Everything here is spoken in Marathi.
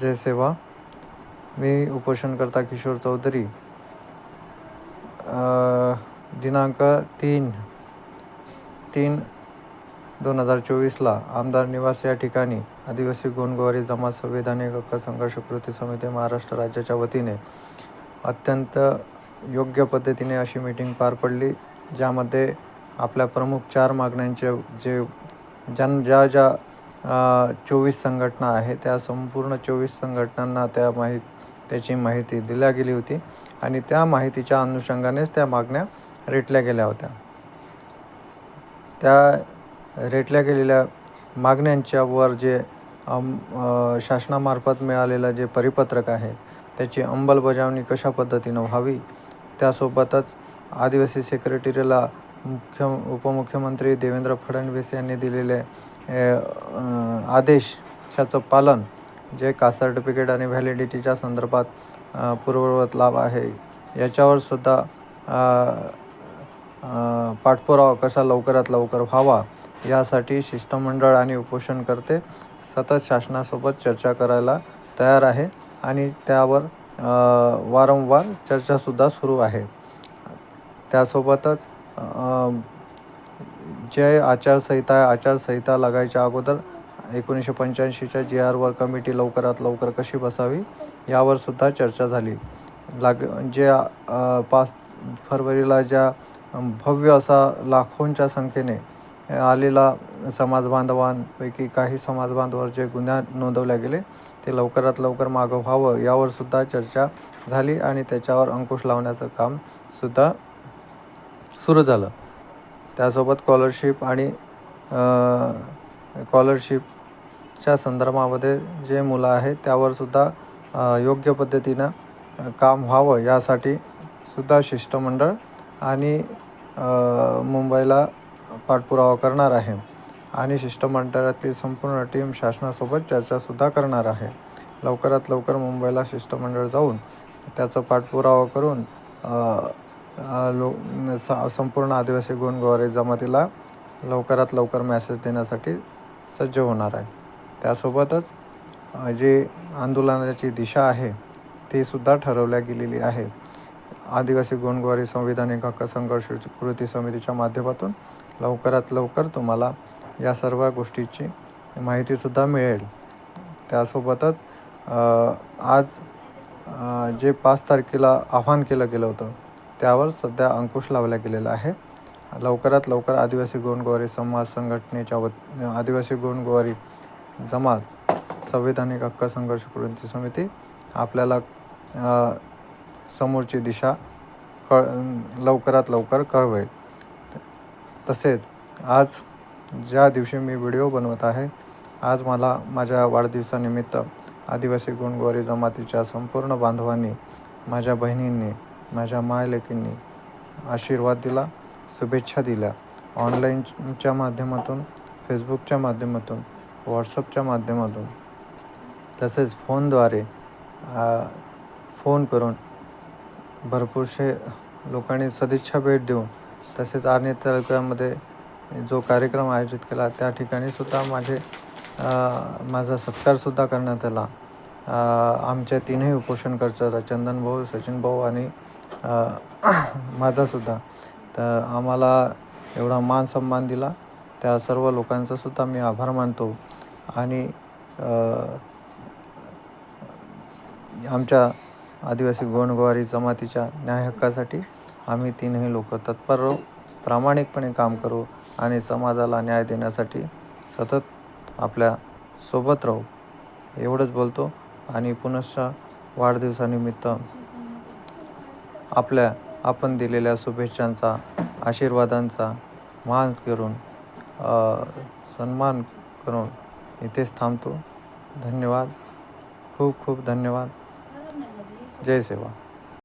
जय सेवा. मी उपोषणकर्ता किशोर चौधरी. दिनांक तीन तीन दोन हजार चोवीसला आमदार निवास या ठिकाणी आदिवासी गोंडगोवारी जमात संविधानिक हक्क संघर्ष कृती समिती महाराष्ट्र राज्याच्या वतीने अत्यंत योग्य पद्धतीने अशी मीटिंग पार पडली ज्यामध्ये आपल्या प्रमुख चार मागण्यांचे जे ज्या ज्या चोवीस संघटना आहे त्या संपूर्ण चोवीस संघटनांना त्या माहि त्याची माहिती दिल्या गेली होती आणि त्या माहितीच्या अनुषंगानेच त्या मागण्या रेटल्या गेल्या होत्या. त्या रेटल्या गेलेल्या मागण्यांच्या वर जे शासनामार्फत मिळालेलं जे परिपत्रक आहे त्याची अंमलबजावणी कशा पद्धतीनं व्हावी त्यासोबतच आदिवासी सेक्रेटरीला मुख्य उपमुख्यमंत्री देवेंद्र फडणवीस यांनी दिलेले आदेशाचं पालन जे कास्ट सर्टिफिकेट आणि व्हॅलिडिटीच्या संदर्भात पूर्ववत लाभ आहे याच्यावर सुद्धा पाठपुरावा कसा लवकरात लवकर व्हावा यासाठी शिष्टमंडळ आणि उपोषणकर्ते सतत शासनासोबत चर्चा करायला तयार आहे आणि त्यावर वारंवार चर्चासुद्धा सुरू आहे. त्यासोबतच जे आचारसंहिता आहे आचारसंहिता लागायच्या अगोदर एकोणीसशे पंच्याऐंशीच्या जी आरवर कमिटी लवकरात लवकर कशी बसावी यावर सुद्धा चर्चा झाली. लाग जे पाच फरवरीला ज्या भव्य असा लाखोंच्या संख्येने आलेला समाजबांधवांपैकी काही समाजबांधवावर जे गुन्ह्या नोंदवल्या गेले ते लवकरात लवकर मागं व्हावं यावर सुद्धा चर्चा झाली आणि त्याच्यावर अंकुश लावण्याचं काम सुद्धा सुरू झालं. त्यासोबत स्कॉलरशिप आणि स्कॉलरशिपच्या संदर्भामध्ये जे मुलं आहेत त्यावरसुद्धा योग्य पद्धतीनं काम व्हावं यासाठी सुद्धा शिष्टमंडळ आणि मुंबईला पाठपुरावा करणार आहे. आणि शिष्टमंडळातली संपूर्ण टीम शासनासोबत चर्चासुद्धा करणार आहे. लवकरात लवकर मुंबईला शिष्टमंडळ जाऊन त्याचा पाठपुरावा करून लो संपूर्ण आदिवासी गोंडगोवारी जमातीला लवकरात लवकर मॅसेज देण्यासाठी सज्ज होणार आहे. त्यासोबतच जे आंदोलनाची दिशा आहे ती सुद्धा ठरवल्या गेलेली आहे. आदिवासी गोंडगोवारी संविधानिक हक्क संघर्ष कृती समितीच्या माध्यमातून लवकरात लवकर तुम्हाला या सर्व गोष्टीची माहितीसुद्धा मिळेल. त्यासोबतच आज जे पाच तारखेला आव्हान केलं गेलं होतं त्यावर सध्या अंकुश लावला गेलेला आहे. लवकरात लवकर आदिवासी गोंडगोवारी समाज संघटनेच्या वत आदिवासी गोंडगोवारी जमात संविधानिक हक्क संघर्ष कृती समिती आपल्याला समोरची दिशा कळ लवकरात लवकर कळवेल. तसेच आज ज्या दिवशी मी व्हिडिओ बनवत आहे आज मला माझ्या वाढदिवसानिमित्त आदिवासी गुणगोरी जमातीच्या संपूर्ण बांधवांनी माझ्या बहिणींनी माझ्या मायलेकींनी आशीर्वाद दिला शुभेच्छा दिल्या. ऑनलाईनच्या माध्यमातून फेसबुकच्या माध्यमातून व्हॉट्सअपच्या माध्यमातून. तसेच फोनद्वारे फोन करून भरपूरसे लोकांनी सदिच्छा भेट देऊन तसेच आर्णी तालुक्यामध्ये जो कार्यक्रम आयोजित केला त्या ठिकाणीसुद्धा माझे माझा सत्कारसुद्धा करण्यात आला. आमच्या तीनही उपोषणकर्त्याचा चंदन भाऊ सचिन भाऊ आणि माझासुद्धा तर आम्हाला एवढा मान सन्मान दिला. त्या सर्व लोकांचासुद्धा मी आभार मानतो. आणि आमच्या आदिवासी गोंडगोवारी जमातीच्या न्याय हक्कासाठी आम्ही तीनही लोक तत्पर राहू प्रामाणिकपणे काम करू आणि समाजाला न्याय देण्यासाठी सतत आपल्यासोबत राहू. एवढंच बोलतो. आणि पुनश्च वाढदिवसानिमित्त आपल्या आपण दिलेल्या शुभेच्छांचा आशीर्वादांचा मान करून सन्मान करून इथेच थांबतो. धन्यवाद. खूप खूप धन्यवाद. जय सेवा.